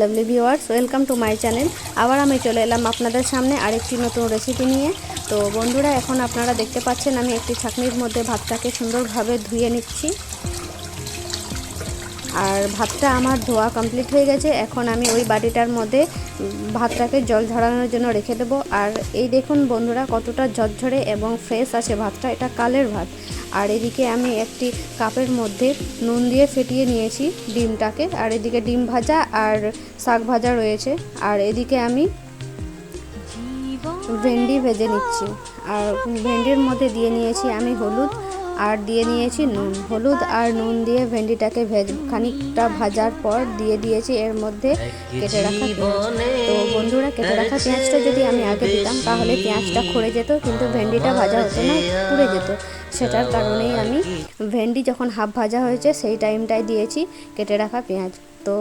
Lovely viewers welcome to my channel আবার আমি চলে এলাম আপনাদের সামনে আরেকটি নতুন রেসিপি নিয়ে। তো বন্ধুরা, এখন আপনারা দেখতে পাচ্ছেন আমি একটি ছাকনির মধ্যে ভাতটাকে সুন্দরভাবে ধুয়ে নিচ্ছি। আর ভাতটা আমার ধোয়া কমপ্লিট হয়ে গেছে। এখন আমি ওই বাটিটার মধ্যে ভাতটাকে জল ঝরানোর জন্য রেখে দেবো। আর এই দেখুন বন্ধুরা, কতটা ঝরঝরে এবং ফ্রেশ আছে ভাতটা। এটা কালের ভাত। আর এদিকে আমি একটি কাপের মধ্যে নুন দিয়ে ফেটিয়ে নিয়েছি ডিমটাকে। আর এদিকে ডিম ভাজা আর শাক ভাজা রয়েছে। আর এদিকে আমি ভেন্ডি ভেজে নিচ্ছি। আর ভেন্ডির মধ্যে দিয়ে নিয়েছি আমি হলুদ আর দিয়ে নিয়েছি নুন হলুদ আর নুন দিয়ে ভেন্ডিটাকে ভেজ খানিকটা ভাজার পর দিয়ে দিয়েছি এর মধ্যে কেটে রাখা তো বন্ধুরা কেটে রাখা পেঁয়াজটা যদি আমি আগে দিতাম তাহলে পেঁয়াজটা খড়ে যেত কিন্তু ভেন্ডিটা ভাজা হতো না পুড়ে যেত। সেটার কারণেই আমি ভেন্ডি যখন হাফ ভাজা হয়েছে সেই টাইমটায় দিয়েছি কেটে রাখা পেঁয়াজ। তো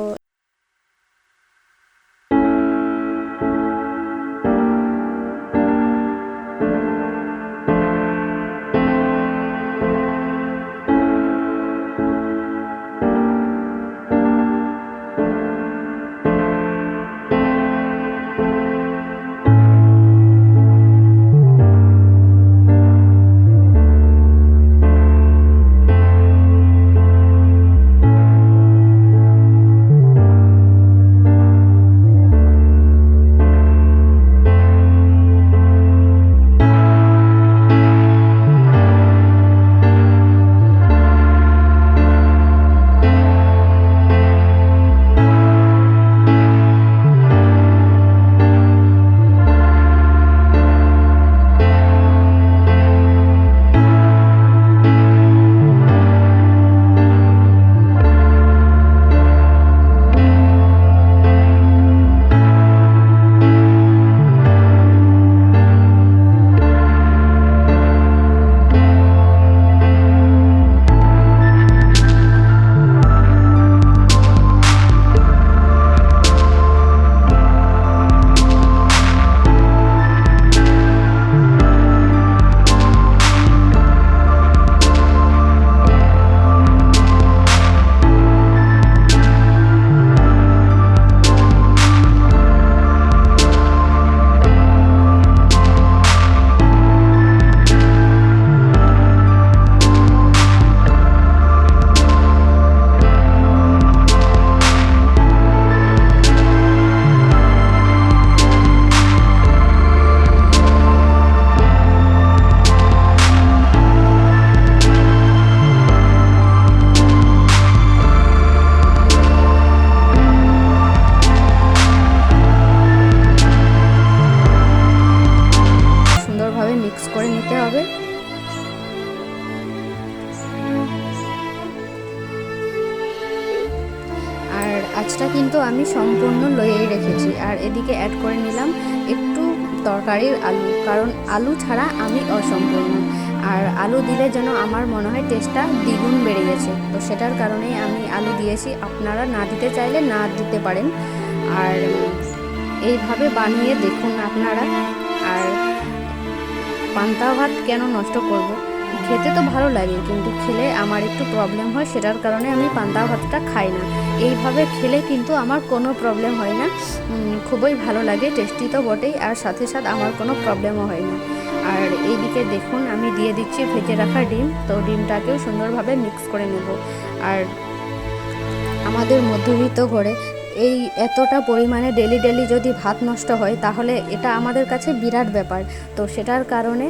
আজটা কিন্তু আমি সম্পূর্ণ লয়েই রেখেছি। আর এদিকে অ্যাড করে নিলাম একটু তরকারির আলু, কারণ আলু ছাড়া আমি অসম্পূর্ণ। আর আলু দিলে যেন আমার মনে হয় টেস্টটা দ্বিগুণ বেড়ে গেছে। তো সেটার কারণেই আমি আলু দিয়েছি। আপনারা না দিতে চাইলে না দিতে পারেন। আর এইভাবে বানিয়ে দেখুন আপনারা। আর পান্তা ভাত কেন নষ্ট করব? খেতে তো ভালো লাগে, কিন্তু খেলে আমার একটু প্রবলেম হয়, সেটার কারণে আমি পান্তা ভাতটা খাই না। এইভাবে খেলে কিন্তু আমার কোনো প্রবলেম হয় না। খুবই ভালো লাগে টেস্টি তো বটেই, আর সাথে সাথে আমার কোনো প্রবলেমও হয় না। আর এইদিকে দেখুন, আমি দিয়ে দিচ্ছি ভেজে রাখা ডিম, তো ডিমটাকেও সুন্দরভাবে মিক্স করে নেব। আর আমাদের মধ্যবিত্ত ঘরে এই এতটা পরিমাণে ডেলি ডেলি যদি ভাত নষ্ট হয়, তাহলে এটা আমাদের কাছে বিরাট ব্যাপার। তো সেটার কারণে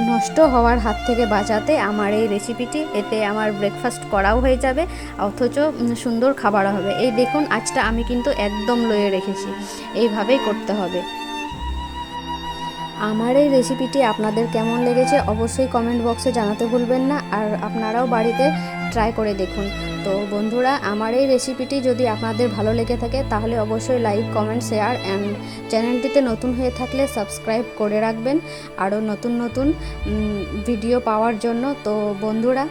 নষ্ট হওয়ার হাত থেকে বাঁচাতে আমার এই রেসিপিটি এতে আমার ব্রেকফাস্ট করাও হয়ে যাবে, অথচ সুন্দর খাবার হবে। এই দেখুন, আজটা আমি কিন্তু একদম লয়ে রেখেছি। এইভাবেই করতে হবে। আমার এই রেসিপিটি আপনাদের কেমন লেগেছে, অবশ্যই কমেন্ট বক্সে জানাতে ভুলবেন না। আর আপনারাও বাড়িতে ট্রাই করে দেখুন। তো বন্ধুরা, আমার এই রেসিপিটি যদি আপনাদের ভালো লেগে থাকে, তাহলে অবশ্যই লাইক কমেন্ট শেয়ার অ্যান্ড চ্যানেলটিতে নতুন হয়ে থাকলে সাবস্ক্রাইব করে রাখবেন। আরও নতুন নতুন ভিডিও পাওয়ার জন্য। তো বন্ধুরা,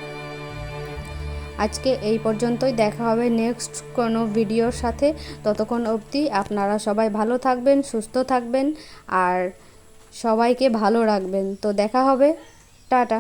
আজকে এই পর্যন্তই। দেখা হবে নেক্সট কোনো ভিডিওর সাথে। ততক্ষণ অবধি আপনারা সবাই ভালো থাকবেন, সুস্থ থাকবেন আর সবাইকে ভালো রাখবেন। তো দেখা হবে। টাটা।